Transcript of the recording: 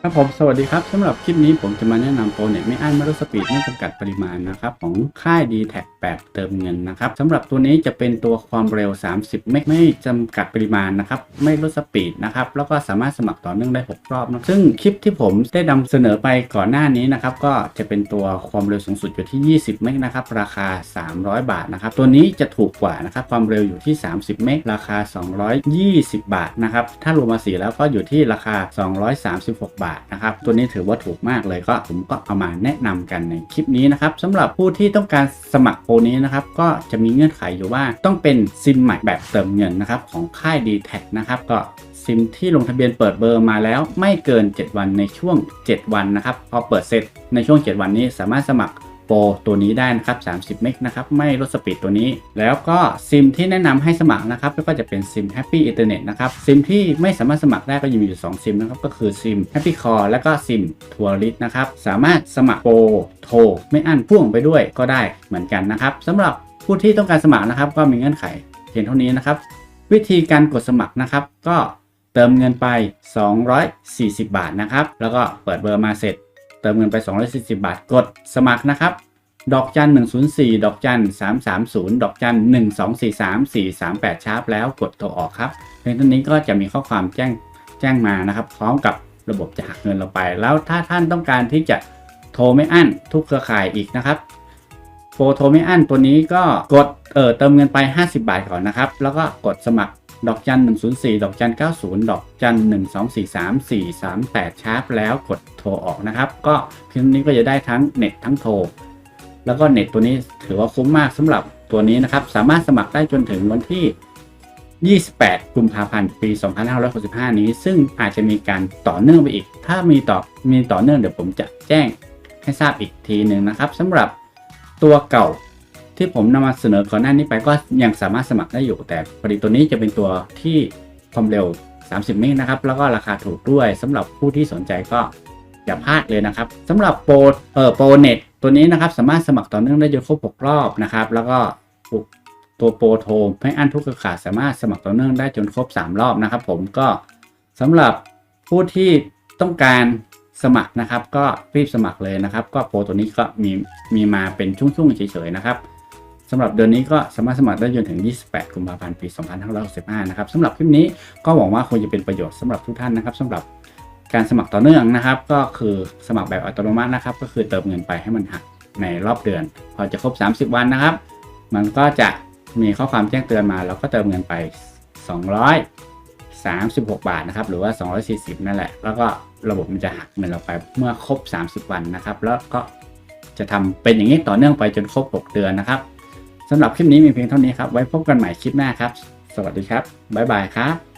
ครับผมสวัสดีครับสำหรับคลิปนี้ผมจะมาแนะนำโปรเน็ตไม่อั้นไม่ลดสปีดไม่จำกัดปริมาณนะครับ ของค่าย d t แท แบบเติมเงินนะครับสำหรับตัวนี้จะเป็นตัวความเร็ว 30ไม่ไม่จำกัดปริมาณนะครับ ไม่ลดสปีดนะครับ แล้วก็สามารถสมัครต่อเนื่องได้ 6 รอบนะซึ่งคลิปที่ผมได้นำเสนอไปก่อนหน้านี้นะครับ ก็จะเป็นตัวความเร็วสูงสุดอยู่ที่ 20 เมกนะครับ ราคา 300 บาทนะครับ ตัวนี้จะถูกกว่านะครับ ความเร็วอยู่ที่ 30 เมกราคา 220 บาทนะครับ ถ้ารวมภาษีแล้วก็อยู่ที่ราคา 236 บาทนะครับ ตัวนี้ถือว่าถูกมากเลยก็ผมก็เอามาแนะนำกันในคลิปนี้นะครับสำหรับผู้ที่ต้องการสมัครโปรนี้นะครับก็จะมีเงื่อนไขอยู่ว่าต้องเป็นซิมใหม่แบบเติมเงินนะครับของค่าย d t แทนะครับก็ซิมที่ลงทะเบียนเปิดเบอร์มาแล้วไม่เกิน 7 วันในช่วง 7 วันนะครับพอเปิดเสร็จในช่วง 7 วันนี้สามารถสมัคร โปรตัวนี้ได้นะครับ 30 เมกนะครับไม่ลดสปีดตัวนี้ แล้วก็ซิมที่แนะนำให้สมัครนะครับก็จะเป็นซิม Happy Internet นะครับซิมที่ไม่สามารถสมัครได้ก็ยังมีอยู่ 2 ซิมนะครับก็คือซิม Happy Core และก็ซิม Tourist นะครับสามารถสมัครโปรโทรไม่อั้นพ่วงไปด้วยก็ได้เหมือนกันนะครับสำหรับผู้ที่ต้องการสมัครนะครับ ก็มีเงื่อนไขเพียงเท่านี้นะครับ วิธีการกดสมัครนะครับ ก็เติมเงินไป 240 บาทนะครับ แล้วก็เปิดเบอร์มาเสร็จ เติมเงินไป 240 บาท กดสมัครนะครับ ดอกจัน 104 ดอกจัน 330 ดอกจัน 1243 438 ชาร์ปแล้วกดโทรออกครับเพียงเท่านี้ก็จะมีข้อความแจ้งแจ้งมานะครับ พร้อมกับระบบจะหักเงินเราไป แล้วถ้าท่านต้องการที่จะโทรไม่อั้นทุกเครือข่ายอีกนะครับโปรโทรไม่อั้นตัวนี้ก็กดเออเติมเงินไป 50 บาทก่อนนะครับ แล้วก็กดสมัคร ดอกจัน 104 ดอกจัน 90 ดอกจัน 1243 438 ชาร์ปแล้วกดโทรออกนะครับ ก็เพียงนี้ก็จะได้ทั้งเน็ตทั้งโทร แล้วก็เน็ตตัวนี้ถือว่าคุ้มมากสำหรับตัวนี้นะครับ สามารถสมัครได้จนถึงวันที่ 28 กุมภาพันธ์ ปี 2565 นี้ ซึ่งอาจจะมีการต่อเนื่องไปอีก ถ้ามีต่อ มีต่อเนื่องเดี๋ยวผมจะแจ้งให้ทราบอีกทีหนึ่งนะครับสำหรับตัวเก่า ที่ผมนำมาเสนอก่อนหน้านี้ไปก็ยังสามารถสมัครได้อยู่ แต่พอดีตัวนี้จะเป็นตัวที่ความเร็ว 30 เมกนะครับ แล้วก็ราคาถูกด้วยสำหรับผู้ที่สนใจก็อย่าพลาดเลยนะครับสำหรับโปรเอ่อโปรเน็ตตัวนี้นะครับสามารถสมัครต่อเนื่องได้จนครบ6รอบนะครับแล้วก็ตัวโปรโทรไม่อันทุกเครือข่ายสามารถสมัครต่อเนื่องได้จนครบ 3 รอบนะครับ ผมก็สำหรับผู้ที่ต้องการสมัครนะครับ ก็รีบสมัครเลยนะครับ ก็โปรตัวนี้ก็มีมีมาเป็นช่วงๆเฉยๆนะครับ สำหรับเดือนนี้ก็สามารถสมัครได้จนถึง 28 กุมภาพันธ์ปี 2565 นะครับสำหรับคลิปนี้ก็หวังว่าคงจะเป็นประโยชน์สำหรับทุกท่านนะครับสำหรับการสมัครต่อเนื่องนะครับ ก็คือสมัครแบบอัตโนมัตินะครับ ก็คือเติมเงินไปให้มันหักในรอบเดือน พอจะครบ 30 วันนะครับ มันก็จะมีข้อความแจ้งเตือนมาแล้วก็เติมเงินไป 236 บาทนะครับ หรือว่า 240 นั่นแหละ แล้วก็ระบบมันจะหักเงินเราไปเมื่อครบ 30 วันนะครับ แล้วก็จะทำเป็นอย่างนี้ต่อเนื่องไปจนครบ 6 เดือนนะครับ สำหรับคลิปนี้มีเพียงเท่านี้ครับ ไว้พบกันใหม่คลิปหน้าครับ สวัสดีครับ บ๊ายบายครับ